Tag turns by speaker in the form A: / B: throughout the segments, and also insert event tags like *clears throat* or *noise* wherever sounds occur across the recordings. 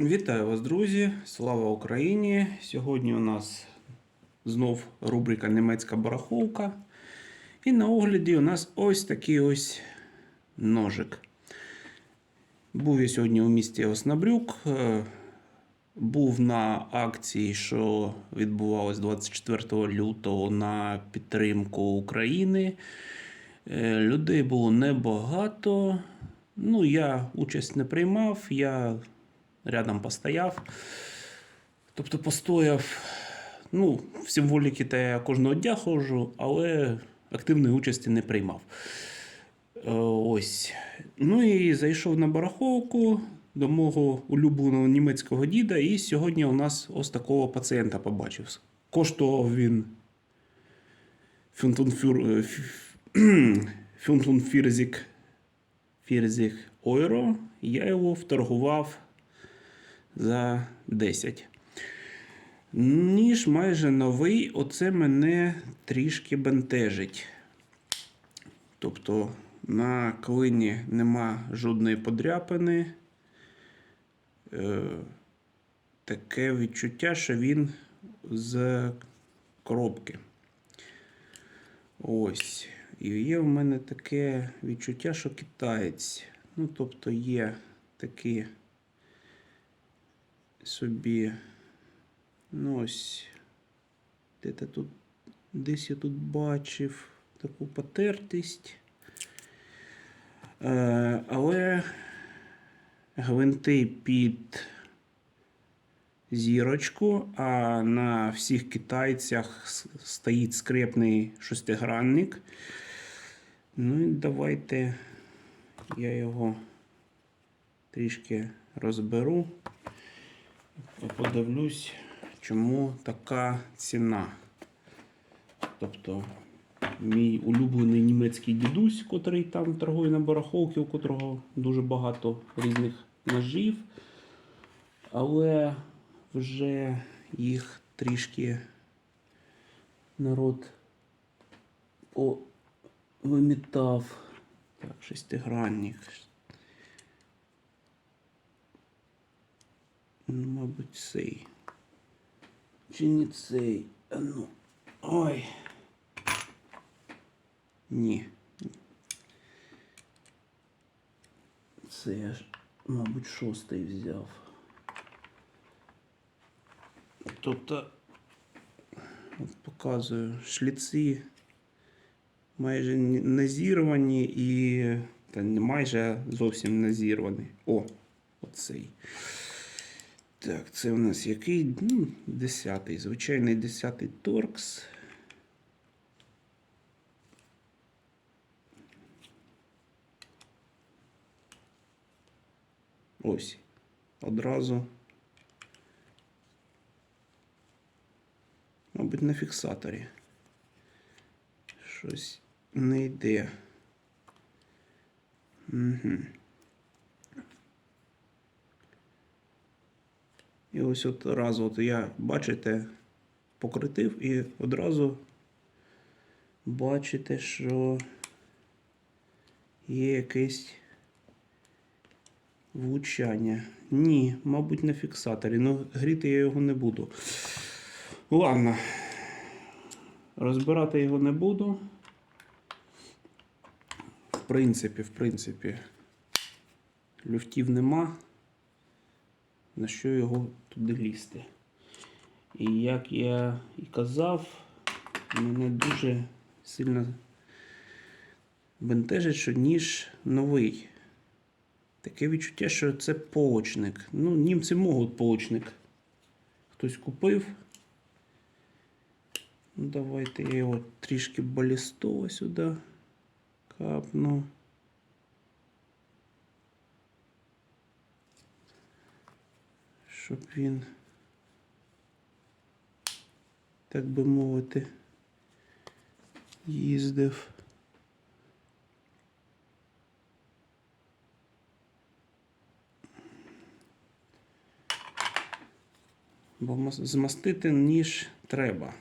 A: Вітаю вас, друзі! Слава Україні! Сьогодні у нас знов рубрика Німецька бараховка. І на огляді у нас ось такий ось ножик. Був я сьогодні у місті Оснабрюк. е, Був на акції, що відбувалась 24 лютого на підтримку України. Е, Людей було небагато. Ну, я участь не приймав, я рядом постояв. Тобто постояв. Ну, в символіки та я кожного дня ходжу, але активної участі не приймав. Е, Ось. Ну і зайшов на бараховку до мого улюбленого німецького діда, і сьогодні у нас ось такого пацієнта побачив. Коштував він 45 *clears throat* фірзік євро. Я його вторгував за 10. Ніж майже новий, оце мене трішки бентежить. Тобто на клині нема жодної подряпини. Е, таке відчуття, що він з коробки. Ось. І є в мене таке відчуття, що китаєць. Ну, тобто є такі собі. Ну ось. Де-то тут, десь я тут бачив таку потертість. Е, але гвинти під зірочку, а на всіх китайцях стоїть скрепний шестигранник. Ну і давайте я його трішки розберу подивлюсь, чому така ціна. Тобто, мій улюблений німецький дідусь, котрий там торгує на барахолці, у котрого дуже багато різних ножів. Але вже їх трішки народ вимітав. Так, шестигранник. Мабуть, цей. Чи не цей? А ну. Ой. Ні. Це я ж, мабуть, шостий взяв. Тобто, от показую, шліці майже не зірвані і та не майже зовсім не зірвані. О, оцей. Так, це у нас який? Ну, десятий. Звичайний десятий торкс. Ось. Одразу. Мабуть, на фіксаторі. Щось не йде. Угу. І ось от раз от я, бачите, покритив і одразу бачите, що є якесь влучання. Ні, мабуть, на фіксаторі. Ну, гріти я його не буду. Ладно. Розбирати його не буду. В принципі, в принципі, люфтів нема. На що його туди лізти? І як я і казав, мене дуже сильно бентежить, що ніж новий. Таке відчуття, що це полочник. Ну, німці можуть полочник. Хтось купив. Ну, давайте я його трішки балістова сюди капну. Щоб він, так би мовити, їздив. Бо мас- змастити ніж треба.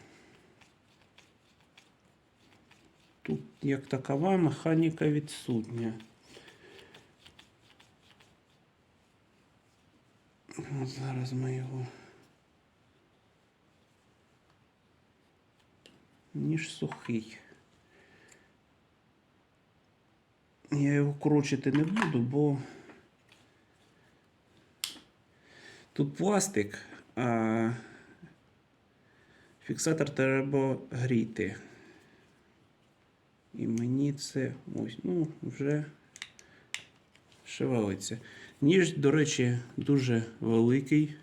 A: Тут як такова механіка відсутня. От зараз ми його. Ніж сухий. Я його крочити не буду, бо тут пластик, а фіксатор треба гріти. І мені це ось, ну, вже шевелиться. Ніж, до речі, дуже великий.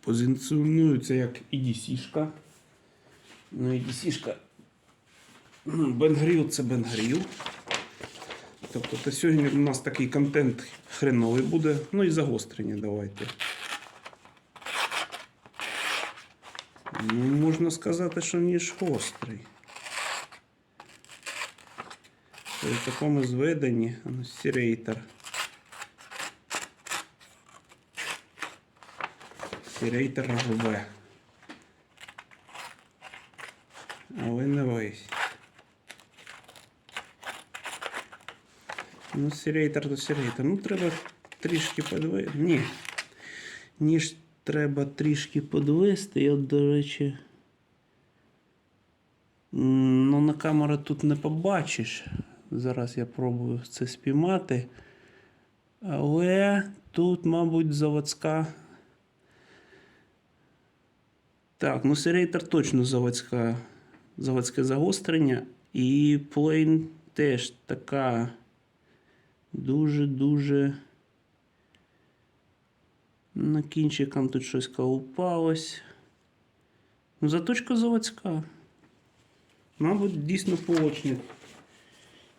A: Позиціонується як EDC-шка. Ну, EDC-шка. *clears throat* Бенгріл це Бенгріл. Тобто то сьогодні у нас такий контент хреновий буде. Ну і загострення давайте. Ну, можна сказати, що ніж гострий. При такому зведенні, ну, сірейтер. Сірейтер рве. Але не весь. Ну, сірейтер то сірейтер. Ну, треба трішки подвести. Ні. Ніж треба трішки подвести. Я, до речі. Ну, на камеру тут не побачиш. Зараз я пробую це спіймати. Але тут, мабуть, заводська. Так, ну серейтер точно заводська, заводське загострення. І плейн теж така дуже-дуже. На кінчикам тут щось колупалось. Ну, заточка заводська. Мабуть, дійсно полочник.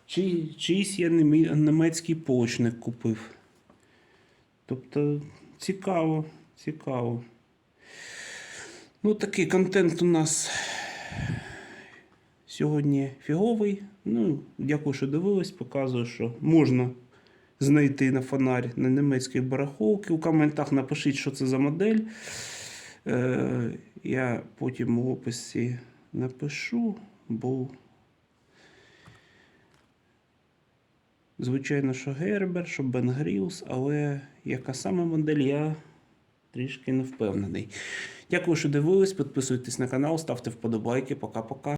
A: Чи, чийсь я німецький полочник купив. Тобто цікаво, цікаво. Ну, такий контент у нас сьогодні фіговий. Ну, дякую, що дивились. Показую, що можна знайти на фонарь на німецькій барахолці. У коментах напишіть, що це за модель. Е, я потім у описі напишу, бо. Звичайно, що Гербер, що Бен Грілс, але яка саме модель, я трішки не впевнений. Дякую, що дивились. Підписуйтесь на канал, ставте вподобайки. Пока-пока.